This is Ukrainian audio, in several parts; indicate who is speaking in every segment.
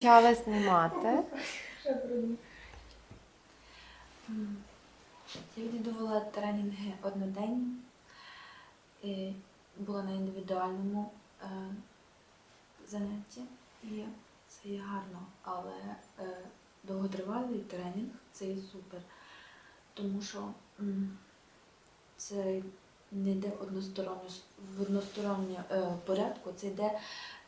Speaker 1: Почали знімати.
Speaker 2: Я відвідувала тренінги одноденні, і була на індивідуальному е, занятті, і це є гарно, але е, довготривалий тренінг це є супер, тому що це не йде односторонньо в односторонньо е, порядку, це йде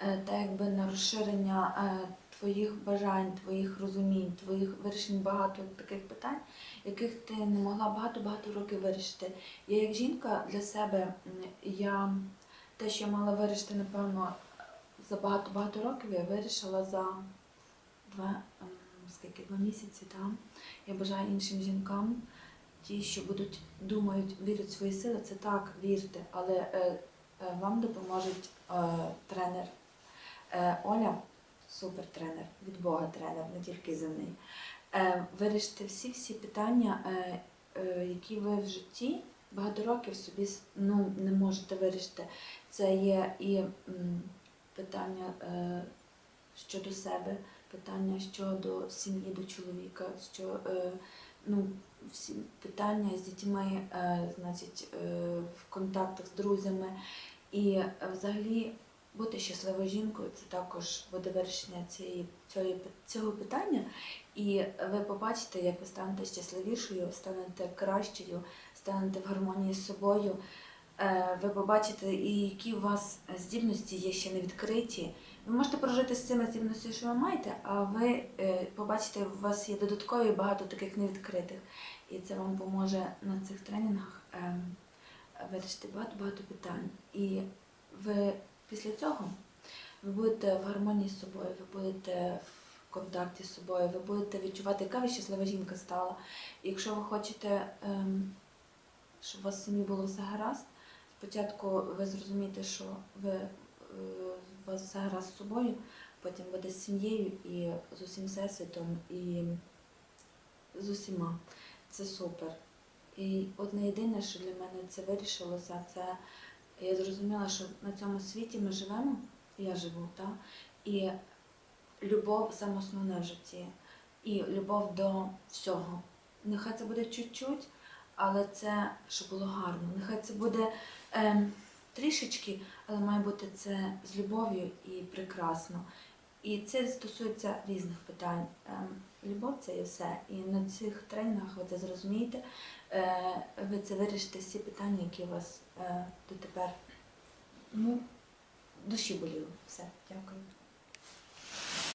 Speaker 2: е, так якби на розширення е, твоїх бажань, твоїх розумінь, твоїх вирішень багато таких питань, яких ти не могла багато-багато років вирішити. Я як жінка для себе, я те, що я мала вирішити, напевно, за багато-багато років, я вирішила за два, скільки, два місяці. Там. Я бажаю іншим жінкам, ті, що будуть, думають, вірять в свої сили, це так, вірте, але е, е, вам допоможуть е, тренер е, Оля, супер тренер, від Бога тренер, не тільки земний. Е, вирішити всі-всі питання, е, е, які ви в житті багато років собі ну, не можете вирішити. Це є і питання щодо себе, питання щодо сім'ї, до чоловіка, що ну, всі питання з дітьми, значить, в контактах з друзями. І взагалі бути щасливою жінкою це також буде вирішення цієї, цієї, цього питання. І ви побачите, як ви станете щасливішою, станете кращою, станете в гармонії з собою. Е, Ви побачите, і які у вас здібності є ще не відкриті. Ви можете прожити з цими здібностями, що ви маєте, а ви е, побачите, у вас є додаткові багато таких невідкритих. І це вам поможе на цих тренінгах ем, вирішити багато-багато питань. І ви після цього ви будете в гармонії з собою, ви будете в контакті з собою, ви будете відчувати, яка ви щаслива жінка стала. І якщо ви хочете, ем, щоб у вас в сім'ї було все гаразд, спочатку ви зрозумієте, що ви, е, у вас все гаразд з собою, потім буде з сім'єю і з усім всесвітом, і з усіма. Це супер. І одне єдине, що для мене це вирішилося, це я зрозуміла, що на цьому світі ми живемо, я живу, так? і любов саме основне в житті, і любов до всього. Нехай це буде чуть-чуть, але це щоб було гарно. Нехай це буде ем, трішечки, але має бути це з любов'ю і прекрасно. І це стосується різних питань. Ем, любов це є все. І на цих тренінгах ви це зрозумієте, е, ви це вирішите всі питання, які у вас е, дотепер ну, душі боліли. Все, дякую.